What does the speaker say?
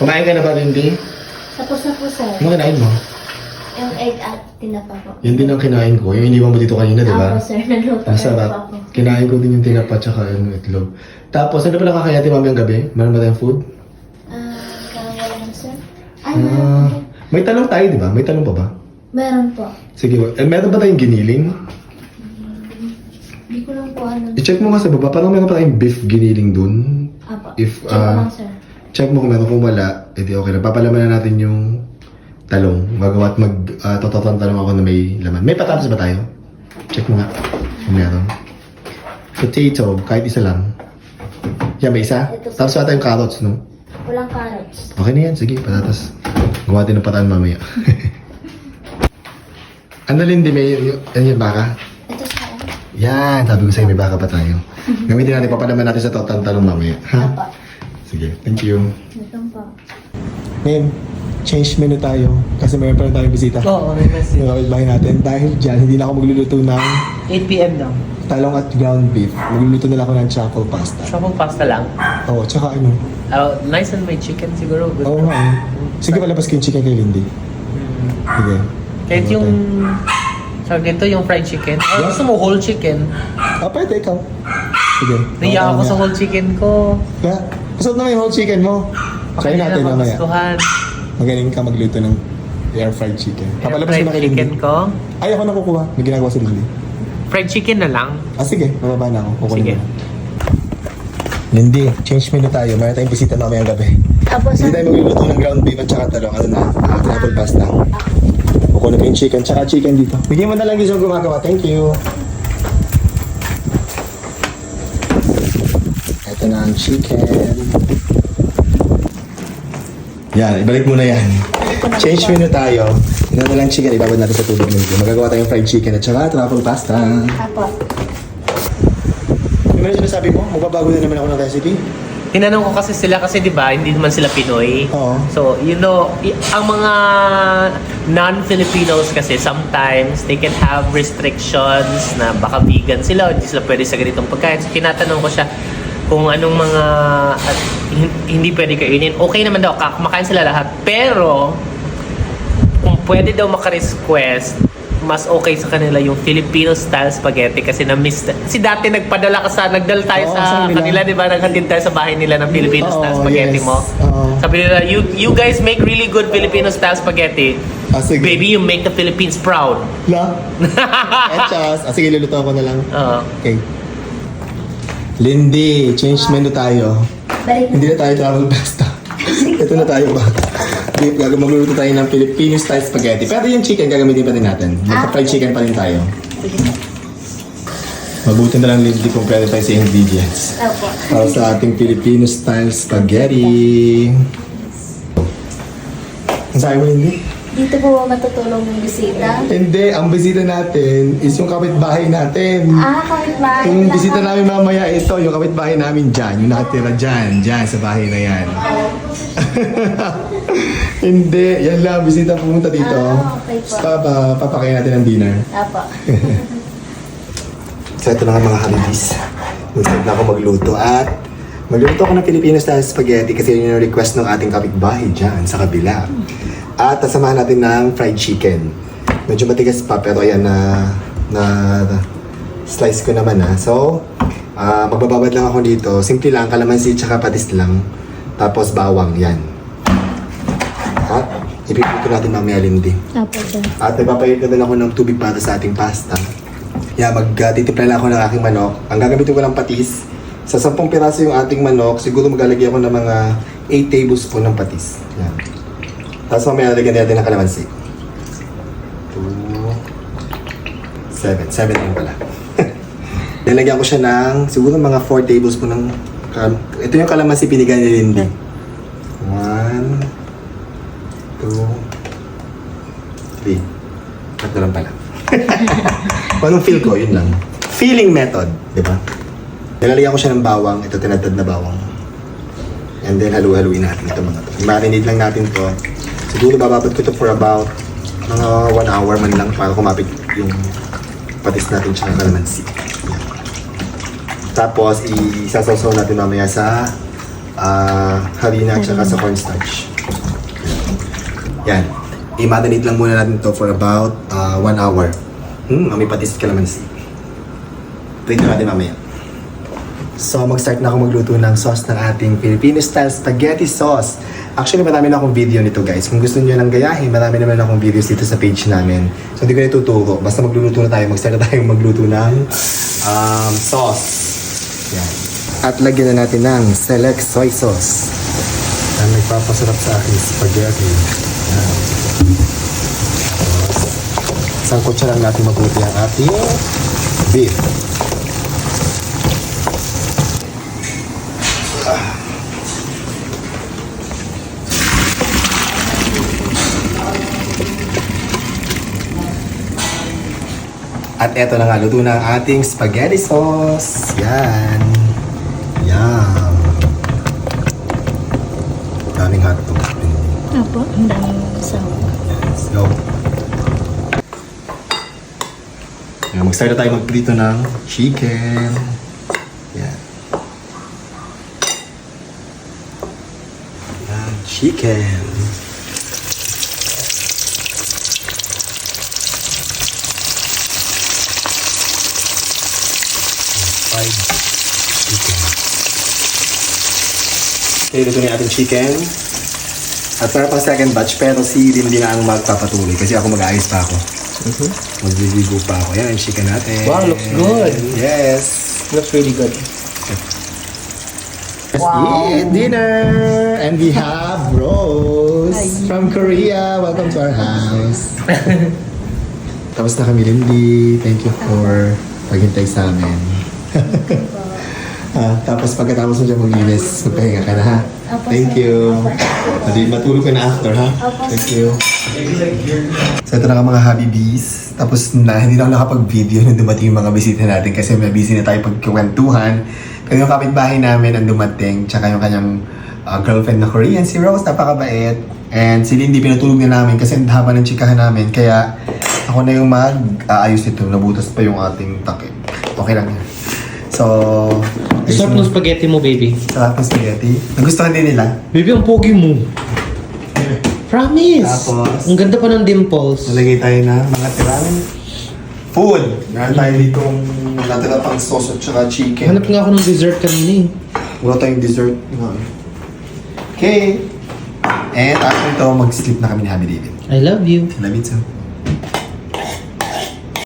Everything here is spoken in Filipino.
Kumain ka na ba, Lindy? Tapos na po, sir. Ano kinain mo? Yung egg at tinapa po. Yan din ang kinain ko. Yung iniwan mo dito kanina, di ba? Ako, sir. Naluto Ang po ako. Kinain ko din yung tinapa tsaka yung itlog. Tapos, ano pala kakayati mamayang gabi? Meron ba tayong food? Ah, kaya lang, sir. Ay, Ah, meron po. may talong tayo, di ba? May talong pa ba? Meron po. Sige, eh, meron ba tayong giniling? Hindi ko lang po ano. I-check mo nga sa baba. Parang meron pa tayong beef giniling dun. Apo. If, Check ko ah, lang, sir. Check mo kung meron kung wala, edi okay na. Papalaman na natin yung talong. Magawa at mag uh, tototan talong ako na may laman. May patatas ba tayo? Check mo nga kung meron. Potato, kahit isa lang. Yan, may isa? Ito. Tapos wala tayong carrots, no? Walang carrots. Okay na yan, sige, patatas. Gawa din ng pataan mamaya. ano Lindy, may, ano yan, baka? Ito, sir. Yan, sabi ko sa'yo, may baka pa tayo. Gamitin natin, papalaman natin sa tototan talong mamaya. Ha? Apo. Sige, thank you. Ito po. Ngayon, change menu tayo kasi mayroon pa rin tayong bisita. Oo, may message. Yung kapitbahay natin. Dahil dyan, hindi na ako magluluto ng 8pm daw. talong at ground beef. Magluluto na lang ako ng chocolate pasta. Truffle pasta lang. Oo, tsaka ano. Oh, nice and may chicken siguro. Good. Oo nga eh. Sige, palabas ko yung chicken kay Lindy. Mm. Sige. Kahit Ano yung... Sabi dito yung fried chicken. Or Yeah. gusto mo whole chicken? Ah, pwede ikaw. Sige. Naiya ako sa whole. whole chicken ko. Kaya, gusto naman yung whole chicken mo. Try natin na mamaya. magustuhan. Magaling ka magluto ng air fried chicken. Yung Papalabas ko fried na kay Lindy. chicken ko. Ay, ako na kukuha. May ginagawa si Lindy. Fried chicken na lang. Ah, sige. Bababa na ako. Kukunin Sige. mo na. Lindy, change menu tayo. Mayroon tayong bisita mamayang gabi. Apo, Hindi tayo magluluto ng ground beef at saka talong. Ano na? Uh, truffle pasta. Kukunin ko yung chicken. Tsaka chicken dito. Bigyan mo na lang yung gumagawa. Thank you. Ito na ang chicken. Yan, ibalik mo na yan. Change menu tayo. Tingnan mo lang chicken. Ibabad natin sa tubig nito. Magagawa tayong fried chicken at saka truffle pasta. Apo. Ano yung sinasabi mo? Magbabago na naman ako ng recipe? Tinanong ko kasi sila kasi 'di ba, hindi naman sila Pinoy. Oo. So, you know, i- ang mga non-Filipinos kasi sometimes they can have restrictions na baka vegan sila o hindi sila pwede sa ganitong pagkain. So, tinatanong ko siya kung anong mga at hin- hindi pwede kainin. Okay naman daw, kumakain sila lahat. Pero, kung pwede daw maka-request, mas okay sa kanila yung Filipino style spaghetti kasi na-miss si dati nagpadala ka sa nagdala tayo Oo, sa kanila. kanila di ba naghatid tayo sa bahay nila ng Filipino style Oo, spaghetti yes. mo Oo. sabi nila you you guys make really good Filipino style spaghetti Ah, sige. baby you make the Philippines proud La? Etchas. Ah, sige, luluto ko na lang. Oo. Okay. Lindy, change menu tayo. Balik Hindi na tayo travel pasta. Ito na tayo ba? Beef, gagawin magluluto tayo ng Filipino style spaghetti. Pero yung chicken, gagamitin pa rin natin. Magka-fried chicken pa rin tayo. Mabuti na lang Lindy kung pwede tayo sa ingredients. Apo. Para sa ating Filipino style spaghetti. Ang sabi mo, Lindy? Dito po matutulong yung bisita. Hindi, ang bisita natin is yung kapitbahay natin. Ah, kahit ba? Yung bisita namin mamaya ito, yung kapitbahay namin dyan, yung nakatira dyan, dyan sa bahay na yan. Hindi, yan lang, bisita pumunta dito. Ah, okay po. Papa, papakain natin ng dinner. Apo. So ito na nga mga halibis. Nag-start na ako magluto at magluto ako ng Filipino style spaghetti kasi yun yung request ng ating kapitbahay dyan sa kabila. At nasamahan natin ng fried chicken. Medyo matigas pa pero ayan na na, na slice ko naman na. So, ah magbababad lang ako dito. Simple lang, kalamansi tsaka patis lang. Tapos bawang, yan. At ipiprito natin mamaya lindi. Apo, sir. At nagpapahit na din ako ng tubig para sa ating pasta. Yeah, magtitimpla lang ako ng aking manok. Ang gagamitin ko lang patis. Sa 10 piraso yung ating manok, siguro maglalagay ako ng mga 8 tablespoon ng patis. Yan. Tapos mamaya lalagyan natin ng kalamansi. 2, 7. 7 lang pala. Nilagyan ko siya ng siguro mga 4 tablespoon ng kal- ito yung kalamansi pinigan ni Lindy. 1, 2, 3. Tatlo lang pala. Anong feel ko? Yun lang. Feeling method, di ba? Nilalagyan ko siya ng bawang. Ito tinatad na bawang. And then halu-haluin natin ito mga to. Marinate lang natin to. Siguro bababad ko to for about mga one hour man lang para kumapit yung patis natin tsaka kalamansi. Tapos, isasawsaw natin mamaya sa ah, harina tsaka sa cornstarch. Yan. I-marinate lang muna natin to for about uh, one hour. Hmm, may patis kalamansi. Try natin mamaya. So, mag-start na ako magluto ng sauce ng ating Filipino-style spaghetti sauce. Actually, marami na akong video nito, guys. Kung gusto niyo nang gayahin, marami naman akong videos dito sa page namin. So, hindi ko na. Basta magluluto na tayo. Mag-start na tayo magluto ng um, sauce. Yan. At lagyan na natin ng select soy sauce. Ang nagpapasarap sa aking spaghetti. Yan. Tapos, sangkot lang natin mabuti ang ating beef. At eto na nga, luto na ang ating spaghetti sauce. Yan. Yum. Daming hotdog. Opo, ang daming sawa. Let's go. Yan, mag-start na tayo magprito ng chicken. Yan. Yan, chicken. Fried chicken. Okay, luto na yung ating chicken. At para pang second batch, pero si Lindy na ang magpapatuloy kasi ako mag-aayos pa ako. Magliligo pa ako. Yan, yung chicken natin. Wow, looks good. Yes. Looks really good. Let's eat dinner! And we have Rose from Korea. Welcome to our house. Tapos na kami, Lindy. Thank you for paghintay sa amin. Ah, tapos pagkatapos mo dyan maglinis, magpahinga ka na ha. Thank you. Pati matulog ka na after ha. Thank you. So ito na nga mga hobby bees. Tapos na, hindi na ako nakapag-video nung dumating yung mga bisita natin kasi may busy na tayo pagkwentuhan. Pero yung kapitbahay namin ang dumating, tsaka yung kanyang uh, girlfriend na Korean, si Rose, napakabait. And si Lindy, pinatulog na namin kasi ang haba ng chikahan namin. Kaya ako na yung mag-aayos nito. Nabutas pa yung ating takip. Okay lang yan. So, Sarap ng spaghetti mo, baby. sarap ng spaghetti. Nagustuhan din nila. Baby, ang pogi mo. Promise. Tapos? Ang ganda pa ng dimples. Nalagay tayo ng mga tirang food. Meron tayo ditong natira pang sauce at saka chicken. Hanap nga ako ng dessert kanina eh. Wala tayong dessert. nga. Okay. And after ito, mag-sleep na kami ni Happy David. I love you. Love you too.